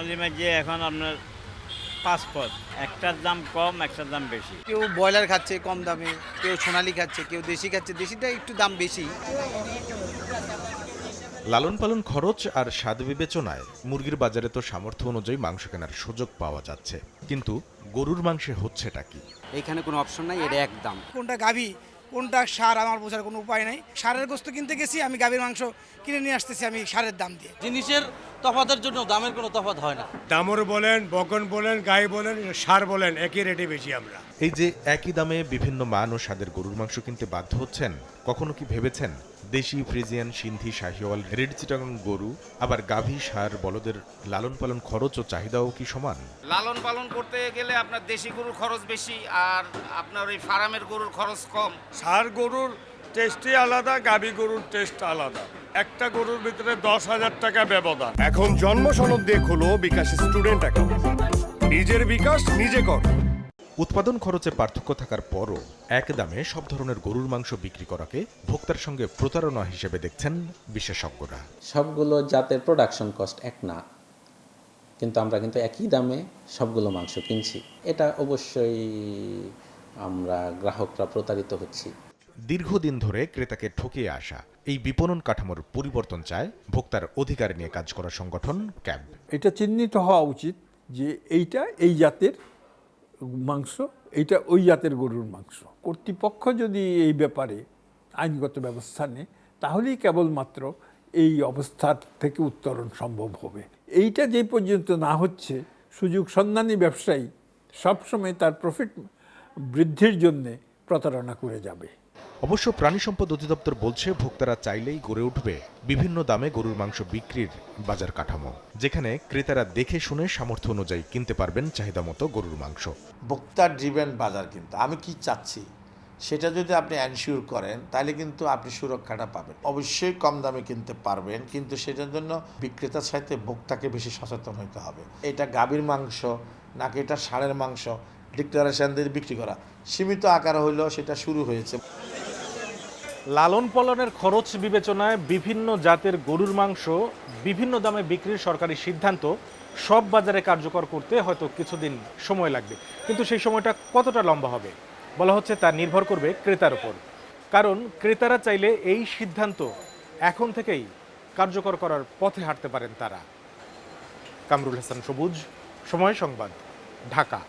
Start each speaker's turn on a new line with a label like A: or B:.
A: সোনালি মাঝে এখন আপনার পাঁচ পদ। একটার দাম কম একটার দাম বেশি।
B: কেউ ব্রয়লার খাচ্ছে কম দামে কেউ সোনালি খাচ্ছে কেউ দেশি খাচ্ছে দেশিটা একটু দাম বেশি।
C: লালন পালন খরচ আর স্বাদ বিবেচনায় মুরগির বাজারে তো সামর্থ্য অনুযায়ী মাংস কেনার সুযোগ পাওয়া যাচ্ছে। কিন্তু গরুর মাংসে হচ্ছেটা কি?
D: এখানে কোনো অপশন নাই এটা একদম
E: কোনটা গাভী? কোনটা সার আমার বোঝার কোনো উপায় নাই। সারের গোস্ত কিনতে গেছি আমি গাভীর মাংস কিনে নিয়ে আসতেছি আমি সারের দাম দিয়ে।
F: জিনিসের তফাতের জন্য দামের কোনো তফাত হয় না।
G: দামর বলেন বকন বলেন গাই বলেন সার বলেন একই রেটে বেশি আমরা।
C: এই যে একই দামে বিভিন্ন মান ও স্বাদের গরুর মাংস কিনতে বাধ্য হচ্ছেন কখনো কি ভেবেছেন? দেশি ফ্রিজিয়ান সিন্ধি শাহিওয়াল রেড চিটাগং গরু আবার গাভী সার বলদের লালন পালন খরচ ও চাহিদাও কি সমান?
H: লালন পালন করতে গেলে আপনার দেশি গরুর খরচ বেশি আর আপনার ওই ফার্মের গরুর খরচ কম।
G: সার গরুর টেস্টই আলাদা গাবি গরুর টেস্ট আলাদা। একটা গরুর ভিতরে দশ হাজার টাকা ব্যবধান।
I: এখন জন্ম সনদ দিয়ে খোলো বিকাশ স্টুডেন্ট অ্যাকাউন্ট। নিজের বিকাশ নিজে কর।
C: উৎপাদন খরচে পার্থক্য থাকার পরও এক দামে সব ধরনের গরুর মাংস বিক্রি করাকে ভোক্তার সঙ্গে প্রতারণা হিসেবে দেখছেন বিশেষজ্ঞরা।
J: সবগুলো জাতের প্রোডাকশন কস্ট এক না। কিন্তু আমরা কিন্তু একই দামে সবগুলো মাংস কিনছি। এটা অবশ্যই আমরা গ্রাহকরা প্রতারিত হচ্ছি।
C: দীর্ঘদিন ধরে ক্রেতাকে ঠকিয়ে আসা এই বিপণন কাঠামোর পরিবর্তন চায় ভোক্তার অধিকার নিয়ে কাজ করা সংগঠন ক্যাব
K: এটা চিহ্নিত হওয়া উচিত যে এইটা এই জাতের মাংস এটা ওই জাতের গরুর মাংস। কর্তৃপক্ষ যদি এই ব্যাপারে আইনগত ব্যবস্থা নেয়, তাহলেই কেবলমাত্র এই অবস্থার থেকে উত্তরণ সম্ভব হবে। এইটা যে পর্যন্ত না হচ্ছে, সুযোগ সন্ধানী ব্যবসায়ী সবসময় তার প্রফিট বৃদ্ধির জন্যে প্রতারণা করে যাবে।
C: অবশ্য প্রাণী সম্পদ অধিদপ্তর বলছে, ভোক্তারা চাইলেই গড়ে উঠবে বিভিন্ন দামে গরুর মাংস বিক্রির বাজার কাঠামো, যেখানে ক্রেতারা দেখে শুনে সামর্থ্য অনুযায়ী কিনতে পারবেন চাহিদা মতো গরুর মাংস।
L: ভোক্তা ড্রিভেন বাজার কিন্তু, আমি কি চাচ্ছি? সেটা যদি আপনি অ্যানশিওর করেন, তাহলে কিন্তু আপনি সুরক্ষাটা পাবেন। অবশ্যই কম দামে কিনতে পারবেন, কিন্তু সেটার জন্য বিক্রেতার সাথে ভোক্তাকে বেশি সচেতন হতে হবে। এটা গাভীর মাংস, নাকি এটা ষাঁড়ের মাংস ডিক্লারেশন দিয়ে বিক্রি করা। সীমিত আকার হইলেও সেটা শুরু হয়েছে।
M: লালন পালনের খরচ বিবেচনায় বিভিন্ন জাতের গরুর মাংস, বিভিন্ন দামে বিক্রির সরকারি সিদ্ধান্ত, সব বাজারে কার্যকর করতে হয়তো কিছুদিন সময় লাগবে। কিন্তু সেই সময়টা কতটা লম্বা হবে? বলা হচ্ছে তা নির্ভর করবে ক্রেতার উপর। কারণ ক্রেতারা চাইলে এই সিদ্ধান্ত এখন থেকেই কার্যকর করার পথে হাঁটতে পারেন তারা। কামরুল হাসান সবুজ, সময় সংবাদ, ঢাকা।